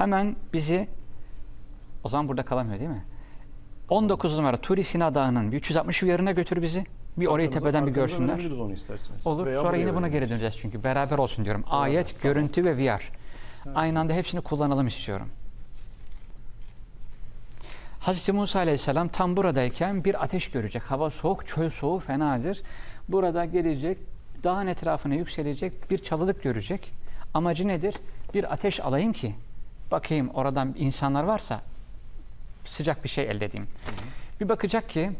Hemen bizi o zaman burada kalamıyor değil mi? 19 numara Turi Sina Dağı'nın bir 360 yerine götür bizi. Bir orayı Arkanıza- tepeden bir görsünler. onu isterseniz. Olur. Veya Sonra yine buna geri döneceğiz çünkü. Beraber olsun diyorum. Ayet, görüntü ve VR. Aynı anda hepsini kullanalım istiyorum. Hazreti Musa Aleyhisselam tam buradayken bir ateş görecek. Hava soğuk, çöl soğuğu fenadır. Burada gelecek, dağın etrafına yükselecek bir çalılık görecek. Amacı nedir? Bir ateş alayım ki bakayım oradan insanlar varsa sıcak bir şey elde edeyim. Bir bakacak ki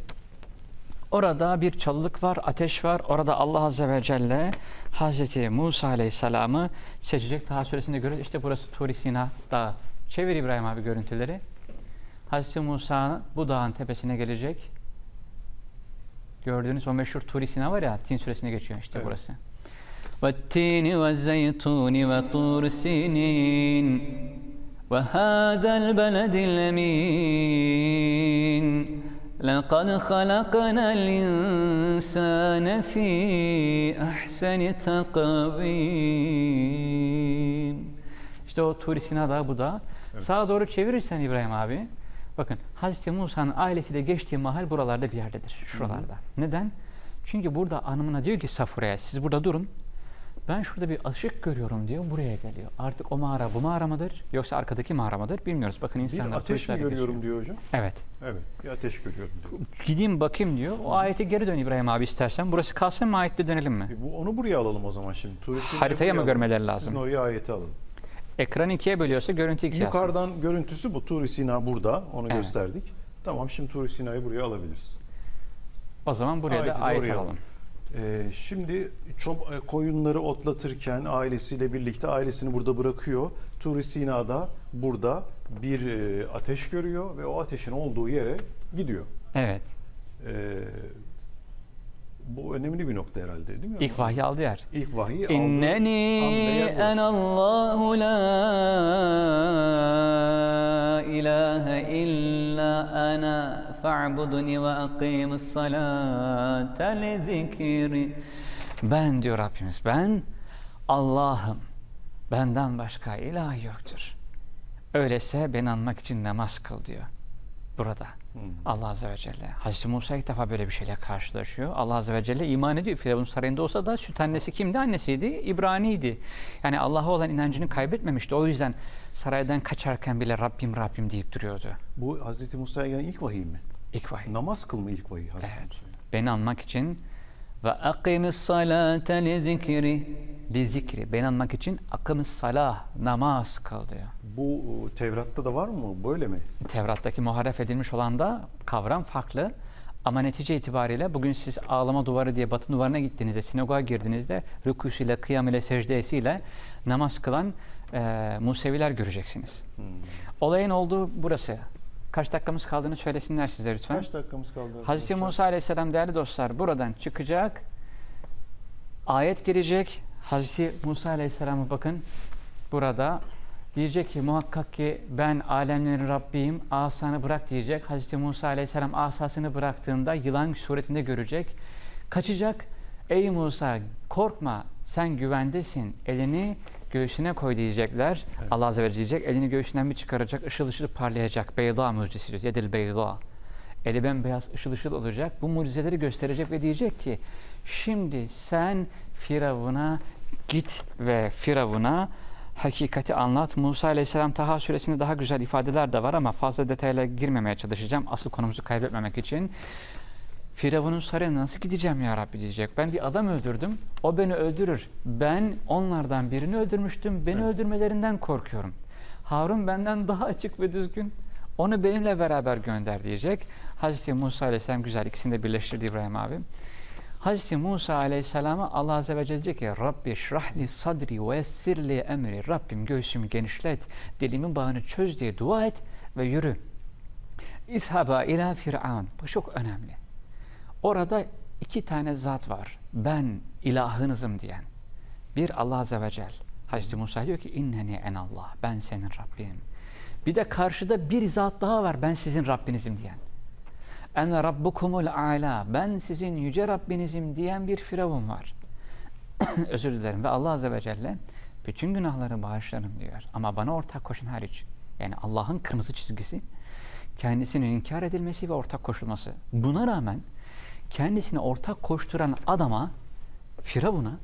Orada bir çalılık var, ateş var. Orada Allah Azze ve Celle Hazreti Musa Aleyhisselam'ı seçecek. Daha suresinde görüyoruz. İşte burası Tur-i Sina Dağı. Çevir İbrahim abi görüntüleri. Hazreti Musa bu dağın tepesine gelecek. Gördüğünüz o meşhur Tur-i Sina var ya, Tin suresinde geçiyor işte Evet. burası. وَالتِّينِ وَالزَّيْتُونِ وَطُورِ سِينِينَ وَهَذَا الْبَلَدِ الْأَمِينَ لَقَدْ خَلَقْنَا الْإِنسَانَ فِي أَحْسَنِ تَقْوِيمٍ İşte o Tur-i Sina Dağı bu da. Sağa doğru çevirirsen İbrahim abi, bakın Hazreti Musa'nın ailesiyle geçtiği mahal buralarda bir yerdedir, şuralarda. Neden? Çünkü burada anımına diyor ki Safura'ya, siz burada durun, ben şurada bir ışık görüyorum diyor, buraya geliyor. Artık o mağara bu mağara mıdır, yoksa arkadaki mağara mıdır bilmiyoruz. Bakın Bir insanlar ateş mi görüyorum geçiyor. diyor hocam. Evet. Evet. Bir ateş görüyorum diyor. Gideyim bakayım diyor. O ayete geri dön İbrahim abi istersen. Burası kalsın mı ayette dönelim mi? E, Bu, onu buraya alalım o zaman şimdi. Turistleri Haritaya mı görmeleri lazım? Sizin oraya ayeti alalım. Ekranı ikiye bölüyorsa görüntü ikiye. Yukarıdan görüntüsü bu. Tur Sina burada. Onu Evet. gösterdik. Tamam şimdi Tur Sina'yı buraya alabiliriz. O zaman buraya Ayeti da ayet alalım. Ee, şimdi çob- e, koyunları otlatırken ailesiyle birlikte ailesini burada bırakıyor. Tur Sina'da burada bir e, ateş görüyor ve o ateşin olduğu yere gidiyor. Evet. Ee, bu önemli bir nokta herhalde değil mi? İlk vahiy aldı yer. İlk vahiy aldığı İnneni burası. enallahu la ilahe illa ana fa'budni ve akimus salate li zikri. Ben diyor Rabbimiz ben Allah'ım. Benden başka ilah yoktur. Öyleyse beni anmak için namaz kıl diyor. Burada. Hmm. Allah Azze ve Celle. Hazreti Musa ilk defa böyle bir şeyle karşılaşıyor. Allah Azze ve Celle iman ediyor. Firavun sarayında olsa da süt annesi kimdi? Annesiydi. İbrani'ydi. Yani Allah'a olan inancını kaybetmemişti. O yüzden saraydan kaçarken bile Rabbim Rabbim deyip duruyordu. Bu Hazreti Musa'ya gelen ilk vahiy mi? İlk vahiy. Namaz kılma ilk vahiy Hazreti Evet. Beni anmak için ve akimis salate li zikri li zikri. Beni anmak için akimis salah namaz kıl diyor. Bu e, Tevrat'ta da var mı? Böyle mi? Tevrat'taki muharref edilmiş olan da kavram farklı. Ama netice itibariyle bugün siz ağlama duvarı diye batı duvarına gittiğinizde, sinagoga girdiğinizde rükûsüyle, kıyam ile, secdesiyle namaz kılan e, Museviler göreceksiniz. Hmm. Olayın olduğu burası. Kaç dakikamız kaldığını söylesinler size lütfen. Kaç dakikamız kaldı? Hazreti? Musa Aleyhisselam değerli dostlar buradan çıkacak. Ayet gelecek. Hazreti Musa Aleyhisselam'a bakın burada diyecek ki muhakkak ki ben alemlerin Rabbiyim asanı bırak diyecek. Hazreti Musa Aleyhisselam asasını bıraktığında yılan suretinde görecek. Kaçacak. Ey Musa korkma sen güvendesin. Elini göğsüne koy diyecekler. Evet. Allah Azze ve diyecek. Elini göğsünden bir çıkaracak. ışıl ışıl parlayacak. Beyda mucizesi diyoruz. Yedil beyda. Eli bembeyaz ışıl ışıl olacak. Bu mucizeleri gösterecek ve diyecek ki şimdi sen Firavun'a git ve Firavun'a hakikati anlat. Musa Aleyhisselam Taha suresinde daha güzel ifadeler de var ama fazla detayla girmemeye çalışacağım. Asıl konumuzu kaybetmemek için. Firavun'un sarayına nasıl gideceğim ya Rabbi diyecek. Ben bir adam öldürdüm. O beni öldürür. Ben onlardan birini öldürmüştüm. Beni Evet. öldürmelerinden korkuyorum. Harun benden daha açık ve düzgün. Onu benimle beraber gönder diyecek. Hazreti Musa Aleyhisselam güzel ikisini de birleştirdi İbrahim abi. Hazreti Musa Aleyhisselam'a Allah Azze ve Celle diyecek ki Rabbi şrahli sadri ve yessirli emri Rabbim göğsümü genişlet, dilimin bağını çöz diye dua et ve yürü. İzhaba ila firavun. Bu çok önemli. Orada iki tane zat var. Ben ilahınızım diyen. Bir Allah Azze ve Celle. Hazreti Musa diyor ki inneni en Allah. Ben senin Rabbinim. Bir de karşıda bir zat daha var. Ben sizin Rabbinizim diyen. En rabbukumul ala. Ben sizin yüce Rabbinizim diyen bir firavun var. Özür dilerim. Ve Allah Azze ve Celle Bütün günahları bağışlarım diyor. Ama bana ortak koşan hariç. Yani Allah'ın kırmızı çizgisi kendisinin inkar edilmesi ve ortak koşulması. Buna rağmen kendisine ortak koşturan adama Firavun'a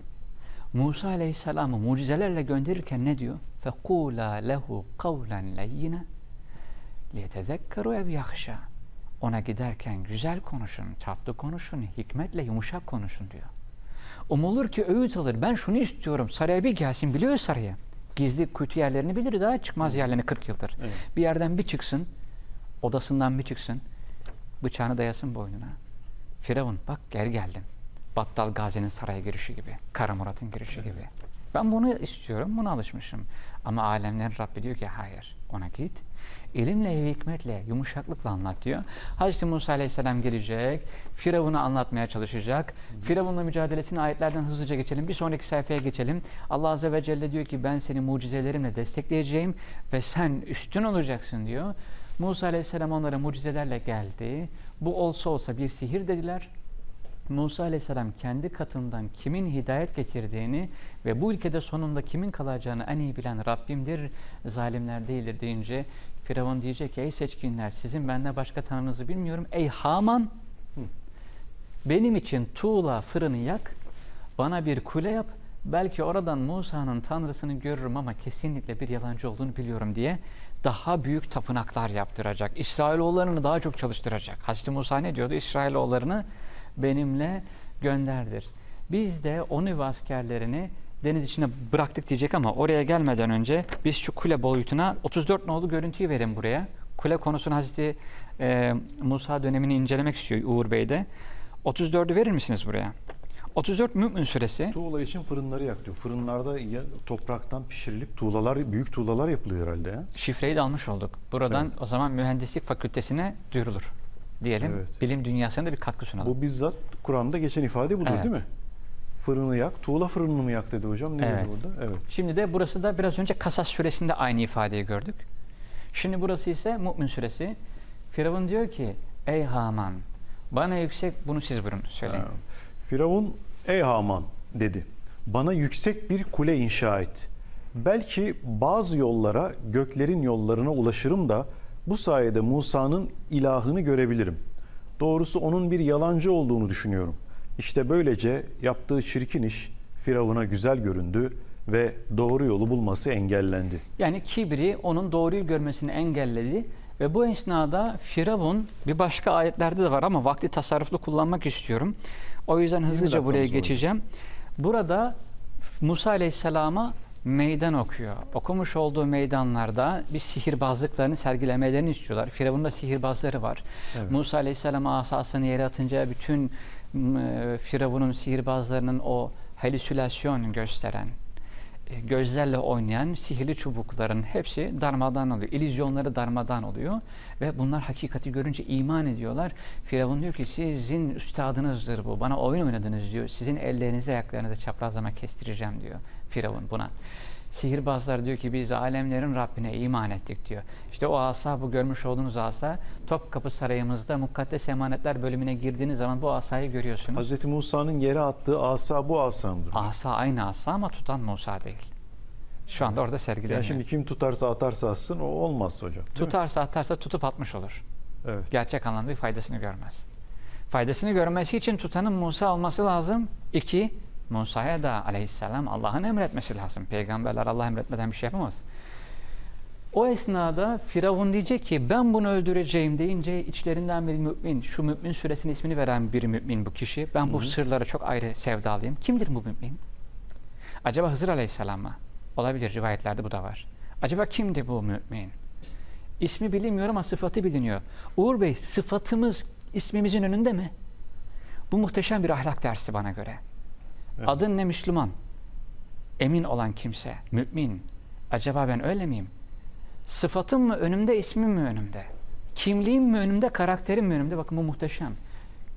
Musa Aleyhisselam'ı mucizelerle gönderirken ne diyor? فَقُولَا لَهُ قَوْلًا لَيِّنَا لِيَتَذَكَّرُ ev يَخْشَى Ona giderken güzel konuşun, tatlı konuşun, hikmetle yumuşak konuşun diyor. Umulur ki öğüt alır. Ben şunu istiyorum. Saraya bir gelsin. Biliyor saraya. Gizli kuytu yerlerini bilir daha çıkmaz yerlerini 40 yıldır. Evet. Bir yerden bir çıksın. Odasından bir çıksın. Bıçağını dayasın boynuna. Firavun bak geri geldim. Battal Gazi'nin saraya girişi gibi. Kara Murat'ın girişi gibi. Ben bunu istiyorum, buna alışmışım. Ama alemlerin Rabbi diyor ki hayır, ona git. İlimle ve hikmetle, yumuşaklıkla anlat diyor. Hazreti Musa Aleyhisselam gelecek, Firavun'a anlatmaya çalışacak. Firavun'la mücadelesini ayetlerden hızlıca geçelim. Bir sonraki sayfaya geçelim. Allah Azze ve Celle diyor ki ben seni mucizelerimle destekleyeceğim ve sen üstün olacaksın diyor. Musa Aleyhisselam onlara mucizelerle geldi. Bu olsa olsa bir sihir dediler. Musa Aleyhisselam kendi katından kimin hidayet getirdiğini ve bu ülkede sonunda kimin kalacağını en iyi bilen Rabbimdir, zalimler değildir deyince Firavun diyecek ki ey seçkinler sizin benden başka tanrınızı bilmiyorum. Ey Haman benim için tuğla fırını yak, bana bir kule yap, belki oradan Musa'nın tanrısını görürüm ama kesinlikle bir yalancı olduğunu biliyorum diye daha büyük tapınaklar yaptıracak. İsrailoğullarını daha çok çalıştıracak. Hazreti Musa ne diyordu? İsrailoğullarını benimle gönderdir. Biz de onu ve askerlerini deniz içine bıraktık diyecek ama oraya gelmeden önce biz şu kule boyutuna 34 nolu görüntüyü verin buraya. Kule konusunu Hazreti e, Musa dönemini incelemek istiyor Uğur Bey de. 34'ü verir misiniz buraya? 34 Mümin suresi. Tuğla için fırınları yak diyor. Fırınlarda ya, topraktan pişirilip tuğlalar, büyük tuğlalar yapılıyor herhalde ya. Şifreyi de almış olduk. Buradan Evet. o zaman mühendislik fakültesine duyurulur. Diyelim. Evet. Bilim dünyasına da bir katkı sunalım. Bu bizzat Kur'an'da geçen ifade budur Evet. değil mi? Fırını yak, tuğla fırınını mı yak dedi hocam. Ne Evet. burada? Evet. Şimdi de burası da biraz önce Kasas suresinde aynı ifadeyi gördük. Şimdi burası ise Mü'min suresi. Firavun diyor ki ey Haman bana yüksek bunu siz buyurun söyleyin. Ha. Firavun ey Haman dedi. Bana yüksek bir kule inşa et. Belki bazı yollara göklerin yollarına ulaşırım da bu sayede Musa'nın ilahını görebilirim. Doğrusu onun bir yalancı olduğunu düşünüyorum. İşte böylece yaptığı çirkin iş Firavun'a güzel göründü ve doğru yolu bulması engellendi. Yani kibri onun doğruyu görmesini engelledi ve bu esnada Firavun bir başka ayetlerde de var ama vakti tasarruflu kullanmak istiyorum. O yüzden hızlıca buraya geçeceğim. Burada Musa Aleyhisselam'a meydan okuyor. Okumuş olduğu meydanlarda bir sihirbazlıklarını sergilemelerini istiyorlar. Firavun'un da sihirbazları var. Evet. Musa Aleyhisselam asasını yere atınca bütün m, Firavun'un sihirbazlarının o halüsinasyon gösteren, e, gözlerle oynayan sihirli çubukların hepsi darmadan oluyor. İllüzyonları darmadan oluyor ve bunlar hakikati görünce iman ediyorlar. Firavun diyor ki sizin üstadınızdır bu. Bana oyun oynadınız diyor. Sizin ellerinizi ayaklarınızı çaprazlama kestireceğim diyor Firavun buna. Sihirbazlar diyor ki biz alemlerin Rabbine iman ettik diyor. İşte o asa bu görmüş olduğunuz asa Topkapı Sarayımızda Mukaddes Emanetler bölümüne girdiğiniz zaman bu asayı görüyorsunuz. Hz. Musa'nın yere attığı asa bu asa mıdır? Asa aynı asa ama tutan Musa değil. Şu anda orada sergileniyor. Yani şimdi kim tutarsa atarsa atsın o olmaz hocam. değil mi? Tutarsa atarsa tutup atmış olur. Evet. Gerçek anlamda bir faydasını görmez. Faydasını görmesi için tutanın Musa olması lazım. İki, Musa'ya da aleyhisselam Allah'ın emretmesi lazım. Peygamberler Allah emretmeden bir şey yapamaz. O esnada Firavun diyecek ki ben bunu öldüreceğim deyince içlerinden bir mümin, şu mümin suresinin ismini veren bir mümin bu kişi. Ben bu sırlara çok ayrı sevdalıyım. Kimdir bu mümin? Acaba Hızır Aleyhisselam mı? Olabilir rivayetlerde bu da var. Acaba kimdi bu mümin? İsmi bilinmiyor ama sıfatı biliniyor. Uğur Bey sıfatımız ismimizin önünde mi? Bu muhteşem bir ahlak dersi bana göre. Evet. Adın ne Müslüman? Emin olan kimse, mümin. Acaba ben öyle miyim? Sıfatım mı önümde, ismim mi önümde? Kimliğim mi önümde, karakterim mi önümde? Bakın bu muhteşem.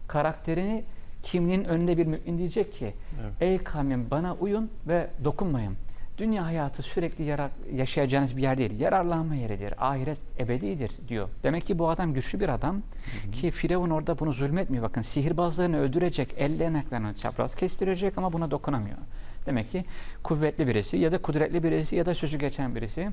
Karakterini kimliğin önünde bir mümin diyecek ki Evet. Ey kavmim bana uyun ve dokunmayın. Dünya hayatı sürekli yarar, yaşayacağınız bir yer değil. Yararlanma yeridir. Ahiret ebedidir diyor. Demek ki bu adam güçlü bir adam ki Firavun orada bunu zulmetmiyor. Bakın sihirbazlarını öldürecek, ellerini ayaklarını çapraz kestirecek ama buna dokunamıyor. Demek ki kuvvetli birisi ya da kudretli birisi ya da sözü geçen birisi.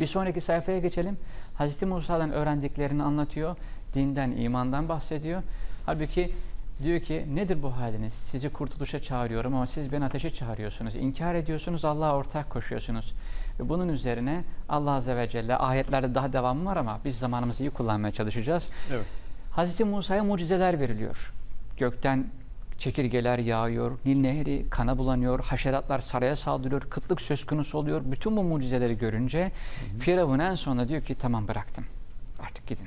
Bir sonraki sayfaya geçelim. Hz. Musa'dan öğrendiklerini anlatıyor. Dinden, imandan bahsediyor. Halbuki diyor ki nedir bu haliniz? Sizi kurtuluşa çağırıyorum ama siz beni ateşe çağırıyorsunuz. İnkar ediyorsunuz, Allah'a ortak koşuyorsunuz. Ve bunun üzerine Allah Azze ve Celle ayetlerde daha devamı var ama biz zamanımızı iyi kullanmaya çalışacağız. Evet. Hz. Musa'ya mucizeler veriliyor. Gökten çekirgeler yağıyor, Nil Nehri kana bulanıyor, haşeratlar saraya saldırıyor, kıtlık söz konusu oluyor. Bütün bu mucizeleri görünce Firavun en sonunda diyor ki tamam bıraktım. Artık gidin.